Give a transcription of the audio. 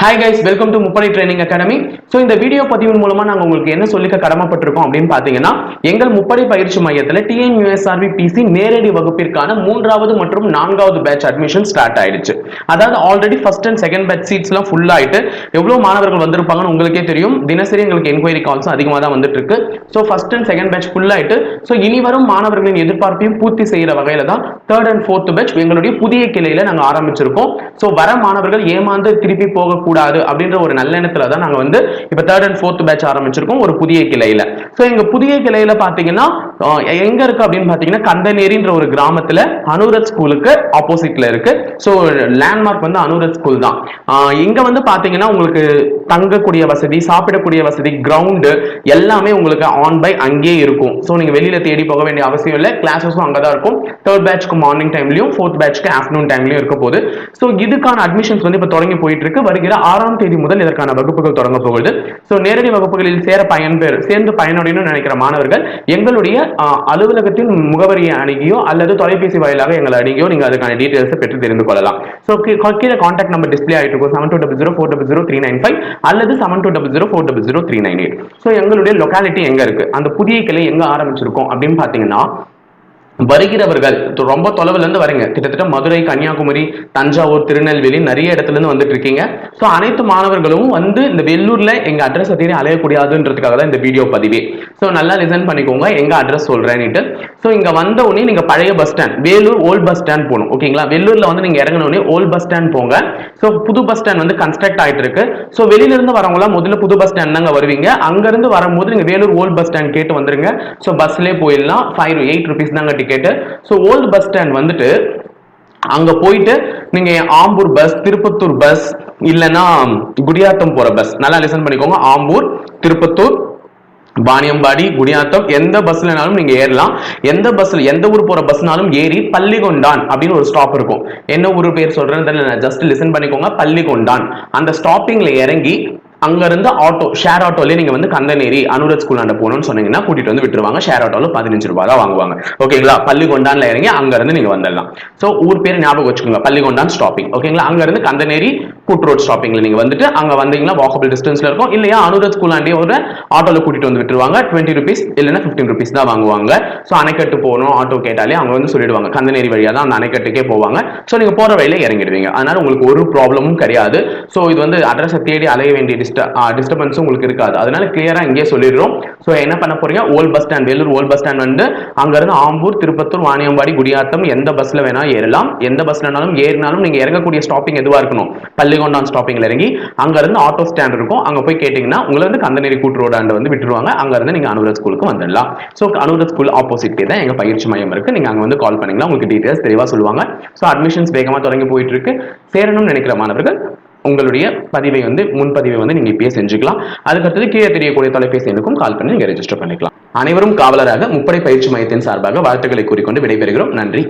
Hi guys welcome to Muppadai training academy so இந்த video பதிவின் மூலமா நாங்கள் உங்களுக்கு என்ன சொல்லிக்க கடமைப்பட்டிருக்கோம் அப்படின்னு பார்த்தீங்கன்னா எங்கள் முப்படை பயிற்சி மையத்தில் டிஎன்யூஎஸ்ஆர்வி பிசி நேரடி வகுப்பிற்கான மூன்றாவது மற்றும் நான்காவது பேட்ச் அட்மிஷன் ஸ்டார்ட் ஆயிடுச்சு. அதாவது already first and second batch சீட்ஸ்லாம் full ஆயிட்டு எவ்வளோ மாணவர்கள் வந்திருப்பாங்கன்னு உங்களுக்கே தெரியும். தினசரி எங்களுக்கு என்கொயரி கால்ஸ் அதிகமாக தான் வந்துட்டு இருக்கு so first and second batch full ஆயிட்டு ஸோ இனி வரும் மாணவர்களின் எதிர்பார்ப்பையும் பூர்த்தி செய்கிற வகையில தான் தேர்ட் அண்ட் ஃபோர்த் பேட்ச் எங்களுடைய புதிய கிளையில நாங்கள் ஆரம்பிச்சிருக்கோம். ஸோ வர மாணவர்கள் ஏமாந்து திருப்பி கூடாது அப்படின்ற ஒரு நல்லெண்ணத்துல தான் நாங்கள் வந்து இப்போ தேர்ட் அண்ட் ஃபோர்த் பேட்ச் ஆரம்பிச்சிருக்கோம் ஒரு புதிய கிளையில. ஸோ எங்க புதிய கிளையில பார்த்தீங்கன்னா எங்க இருக்கு அப்படின்னு பார்த்தீங்கன்னா கந்தநேரின்ற ஒரு கிராமத்துல அனுரத் ஸ்கூலுக்கு ஆப்போசிட்ல இருக்கு. ஸோ லேண்ட்மார்க் வந்து அனுரத் ஸ்கூல் தான். இங்க வந்து பார்த்தீங்கன்னா உங்களுக்கு தங்கக்கூடிய வசதி சாப்பிடக்கூடிய வசதி கிரவுண்டு எல்லாமே உங்களுக்கு ஆன் பை அங்கேயே இருக்கும். ஸோ நீங்க வெளியில தேடி போக வேண்டிய அவசியம் இல்லை. கிளாஸஸும் அங்கே தான் இருக்கும். தேர்ட் பேட்ச்க்கு மார்னிங் டைம்லயும் ஃபோர்த் பேட்ச்க்கு ஆஃப்டர்நூன் டைம்லயும் இருக்க போகுது. ஸோ இதுக்கான அட்மிஷன்ஸ் வந்து இப்போ தொடங்கி போயிட்டு இருக்கு. வருகிற ஆறாம் தேதி முதல் இதற்கான வகுப்புகள் தொடங்க போகுது. ஸோ நேரடி வகுப்புகளில் சேர பயன்பெற சேர்ந்து பயனடையணும்னு நினைக்கிற மாணவர்கள் எங்களுடைய அலுவலகத்தின் முகவரியை அணுகியோ அல்லது தொலைபேசி வாயிலாக எங்களை அணுகியோ நீங்க அதுக்கான டீடைல்ஸை பெற்று தெரிந்து கொள்ளலாம். ஸோ கீழே காண்டாக்ட் நம்பர் டிஸ்பிளே ஆகிட்டு இருக்கும். Seven two double zero four double zero three nine five அல்லது seven two double zero four double zero three nine eight so எங்களுடைய லொக்காலிட்டி எங்க இருக்கு? அந்த புதிய கிளை எங்க ஆரம்பிச்சிருக்கோம் அப்படின்னு பார்த்தீங்கன்னா வருகிறவர்கள் ரொம்ப தொலைவுல இருந்து வரீங்க. கிட்டத்தட்ட மதுரை கன்னியாகுமரி தஞ்சாவூர் திருநெல்வேலி நிறைய இடத்துல இருந்து வந்துட்டு இருக்கீங்க. ஸோ அனைத்து மாணவர்களும் வந்து இந்த வெள்ளூர்ல எங்க அட்ரஸ் தேடி அலையக்கூடாதுன்றதுக்காக தான் இந்த வீடியோ பதிவே. ஸோ நல்லா லிசன் பண்ணிக்கோங்க. எங்க அட்ரஸ் சொல்றேன்னுட்டு. ஸோ இங்க வந்த உடனே நீங்க பழைய bus stand Vellore old bus stand போகணும். ஓகேங்களா? வெள்ளூர்ல வந்து நீங்க இறங்கின உடனே ஓல்ட் பஸ் ஸ்டாண்ட் போங்க. ஸோ புது பஸ் ஸ்டாண்ட் வந்து கன்ஸ்ட்ரக்ட் ஆயிட்டு இருக்கு ஸோ வெளியில இருந்து வரவங்களாம் முதல்ல புது பஸ் ஸ்டாண்ட் தாங்க வருவீங்க. அங்க இருந்து வரும்போது நீங்க வேலூர் ஓல்ட் பஸ் ஸ்டாண்ட் கேட்டு வந்துருங்க. ஸோ பஸ்லேயே போயிடலாம். ஃபைவ் எயிட் ருபீஸ் தாங்க கேட்டு ஸோ ஓல்டு பஸ் ஸ்டாண்ட் வந்துட்டு அங்கே போயிட்டு நீங்கள் ஆம்பூர் பஸ் திருப்பத்தூர் பஸ் இல்லைன்னா குடியாத்தம் போகிற பஸ் நல்லா லிசன் பண்ணிக்கோங்க. ஆம்பூர் திருப்பத்தூர் பாணியம்பாடி குடியாத்தம் எந்த பஸ்லனாலும் நீங்க ஏறலாம். எந்த பஸ்ல எந்த ஊர் போற பஸ்னாலும் ஏறி பள்ளிகொண்டான் அப்படின்னு ஒரு ஸ்டாப் இருக்கும். என்ன ஊர் பேர் சொல்றேன்னு தெரியல ஜஸ்ட் லிசன் பண்ணிக்கோங்க. பள்ளிகொண்டான். அந்த ஸ்டாப்பிங்ல இறங்கி அங்கேருந்து ஆட்டோ ஷேர் ஆட்டோலேயே நீங்கள் வந்து கந்தநேரி அனுரத் ஸ்கூல் ஆண்ட போகணும்னு சொன்னீங்கன்னா கூட்டிட்டு வந்து விட்டுருவாங்க. ஷேர் ஆட்டோவில் பதினஞ்சு ரூபா தான் வாங்குவாங்க. ஓகேங்களா பள்ளிகொண்டான்ல இறங்கி அங்கேருந்து நீங்கள் வந்துடலாம். ஸோ ஊர் பேர் ஞாபகம் வச்சுக்கோங்க. பள்ளிகொண்டான் ஸ்டாப்பிங் ஓகேங்களா அங்கேருந்து கந்தநேரி கூட் ரோட் ஸ்டாப்பிங்ல நீங்கள் வந்துட்டு அங்கே வந்தீங்கன்னா வாக்கபிள் டிஸ்டன்ஸில் இருக்கும். இல்லையா? அனுரத் ஸ்கூல் ஒரு ஆட்டோவில் கூட்டிட்டு வந்து விட்டுருவாங்க. டுவெண்ட்டி ருபீஸ் இல்லைன்னா ஃபிஃப்டின் ருபீஸ் தான் வாங்குவாங்க. ஸோ அணைக்கட்டு போகணும். ஆட்டோ கேட்டாலே அவங்க வந்து சொல்லிடுவாங்க. கந்தநேரி வழியாக தான் அந்த அணைக்கட்டுக்கே போவாங்க. ஸோ நீங்கள் போகிற வழியில இறங்கிடுவீங்க. அதனால் உங்களுக்கு ஒரு ப்ராப்ளமும் கிடையாது. ஸோ இது வந்து அட்ரஸை தேடி அலைய வேண்டிய டிஸ்ட டிஸ்டர்பன்ஸும் ah, உங்களுக்கு இருக்காது. அதனால கிளியரா இங்கே சொல்லிடுறோம். ஸோ என்ன பண்ண போறீங்க? Old bus stand Vellore old bus stand வந்து அங்க இருந்து ஆம்பூர் திருப்பத்தூர் வாணியம்பாடி குடியாத்தம் எந்த பஸ்ல வேணா ஏறலாம். எந்த பஸ்லனாலும் ஏறினாலும் நீங்க இறங்கக்கூடிய ஸ்டாப்பிங் எதுவா இருக்கணும்? பள்ளிகொண்டான் ஸ்டாப்பிங்ல இறங்கி அங்க இருந்து ஆட்டோ ஸ்டாண்ட் இருக்கும். அங்க போய் கேட்டீங்கன்னா உங்களை வந்து கந்தநேரி கூட்டு ரோடாண்டு வந்து விட்டுருவாங்க. அங்க இருந்து நீங்க அனுரத் ஸ்கூலுக்கு வந்துடலாம். ஸோ அனுரத் ஸ்கூல் ஆப்போசிட்லேயே தான் எங்க பயிற்சி மையம் இருக்கு. நீங்க அங்க வந்து கால் பண்ணீங்கன்னா உங்களுக்கு டீடைல்ஸ் தெளிவா சொல்லுவாங்க. ஸோ அட்மிஷன்ஸ் வேகமா தொடங்கி போயிட்டு இருக்கு. சேரணும்னு நினைக்கிற மாணவர்கள் உங்களுடைய பதிவை வந்து முன்பதிவை வந்து நீங்க இப்பயே செஞ்சுக்கலாம். அதுக்கடுத்தது கீழே தெரியக்கூடிய தொலைபேசி எண்ணுக்கும் கால் பண்ணி நீங்க ரெஜிஸ்டர் பண்ணிக்கலாம். அனைவரும் காவலராக முப்படை பயிற்சி மையத்தின் சார்பாக வாழ்த்துக்களை கூறிக்கொண்டு விடைபெறுகிறோம். நன்றி.